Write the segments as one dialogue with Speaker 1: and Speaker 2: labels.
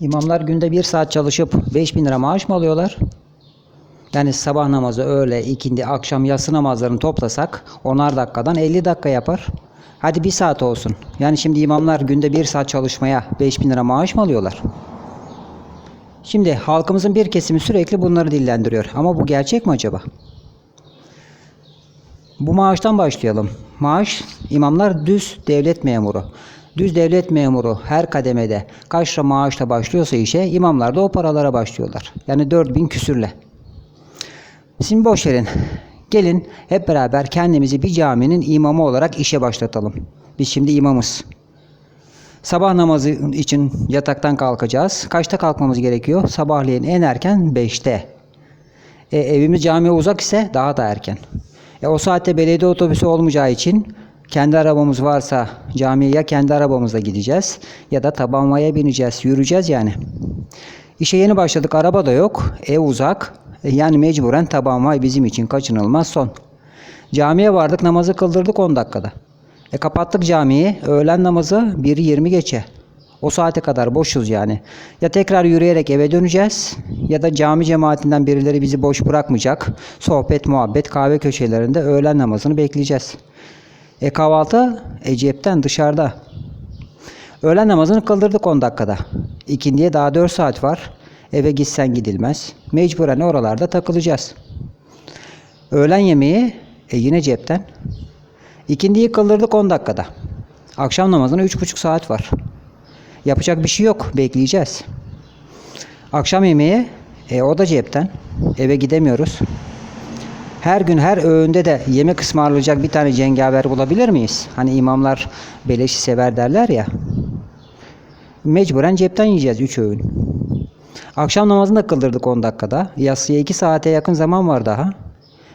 Speaker 1: İmamlar günde bir saat çalışıp 5000 lira maaş mı alıyorlar? Yani sabah namazı, öğle, ikindi, akşam yatsı namazlarını toplasak 10'ar dakikadan 50 dakika yapar. Hadi bir saat olsun. Yani şimdi imamlar günde bir saat çalışmaya 5000 lira maaş mı alıyorlar? Şimdi halkımızın bir kesimi sürekli bunları dillendiriyor. Ama bu gerçek mi acaba? Bu maaştan başlayalım. Maaş, imamlar düz devlet memuru. Düz devlet memuru her kademede kaç lira maaşla başlıyorsa işe, imamlar da o paralara başlıyorlar. Yani 4000 küsürle. Şimdi boş verin. Gelin hep beraber kendimizi bir caminin imamı olarak işe başlatalım. Biz şimdi imamız. Sabah namazı için yataktan kalkacağız. Kaçta kalkmamız gerekiyor? Sabahleyin en erken 5'te. E, evimiz camiye uzak ise daha da erken. E, o saatte belediye otobüsü olmayacağı için kendi arabamız varsa camiye ya kendi arabamızla gideceğiz ya da tabanvaya bineceğiz, yürüyeceğiz yani. İşe yeni başladık, araba da yok, ev uzak. E, yani mecburen tabanvay bizim için kaçınılmaz son. Camiye vardık, namazı kıldırdık 10 dakikada. E kapattık camiyi, öğlen namazı 1'i 20 geçe. O saate kadar boşuz yani. Ya tekrar yürüyerek eve döneceğiz ya da cami cemaatinden birileri bizi boş bırakmayacak. Sohbet, muhabbet, kahve köşelerinde öğlen namazını bekleyeceğiz. E kahvaltı e cepten dışarıda. Öğlen namazını kıldırdık 10 dakikada. İkindiye daha 4 saat var. Eve gitsen gidilmez. Mecburen oralarda takılacağız. Öğlen yemeği e yine cepten. İkindiyi kıldırdık 10 dakikada. Akşam namazına 3,5 saat var. Yapacak bir şey yok. Bekleyeceğiz. Akşam yemeği e, o da cepten. Eve gidemiyoruz. Her gün her öğünde de yemek ısmarlayacak bir tane cengaver bulabilir miyiz? Hani imamlar beleşi sever derler ya. Mecburen cepten yiyeceğiz 3 öğün. Akşam namazını da kıldırdık 10 dakikada. Yatsıya 2 saate yakın zaman var daha.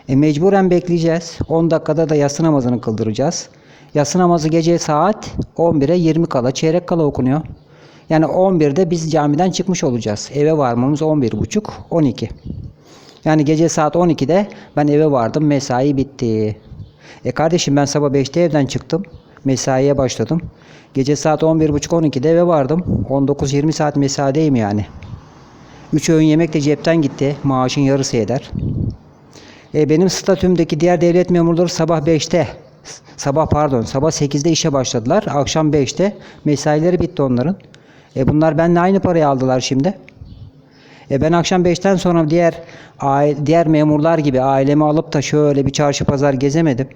Speaker 1: E mecburen bekleyeceğiz. 10 dakikada da yatsı namazını kıldıracağız. Yatsı namazı gece saat 11'e 20 kala, çeyrek kala okunuyor. Yani 11'de biz camiden çıkmış olacağız. Eve varmamız 11.30, 12. Yani gece saat 12'de ben eve vardım, mesai bitti. E kardeşim ben sabah 5'te evden çıktım. Mesaiye başladım. Gece saat 11.30-12'de eve vardım. 19-20 saat mesaideyim yani. 3 öğün yemek de cepten gitti. Maaşın yarısı eder. E, benim statümdeki diğer devlet memurları sabah 5'te sabah pardon sabah 8'de işe başladılar. Akşam 5'te mesaileri bitti onların. E bunlar benimle aynı parayı aldılar şimdi. E ben akşam 5'ten sonra diğer diğer memurlar gibi ailemi alıp da şöyle bir çarşı pazar gezemedim.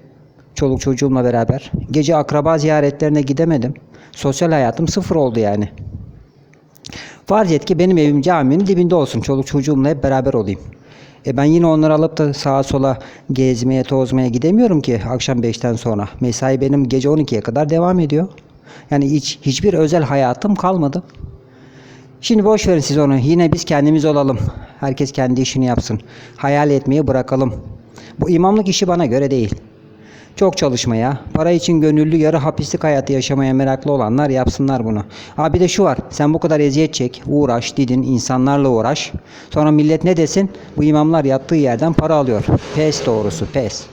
Speaker 1: Çoluk çocuğumla beraber. Gece akraba ziyaretlerine gidemedim. Sosyal hayatım sıfır oldu yani. Farz et ki benim evim caminin dibinde olsun. Çoluk çocuğumla hep beraber olayım. E ben yine onları alıp da sağa sola gezmeye, tozmaya gidemiyorum ki akşam 5'ten sonra. Mesai benim gece 12'ye kadar devam ediyor. Yani hiç hiçbir özel hayatım kalmadı. Şimdi boş verin siz onu. Yine biz kendimiz olalım. Herkes kendi işini yapsın. Hayal etmeyi bırakalım. Bu imamlık işi bana göre değil. Çok çalışmaya, para için gönüllü yarı hapislik hayatı yaşamaya meraklı olanlar yapsınlar bunu. Abi bir de şu var. Sen bu kadar eziyet çek, uğraş, didin, insanlarla uğraş. Sonra millet ne desin? Bu imamlar yattığı yerden para alıyor. Pes doğrusu, pes.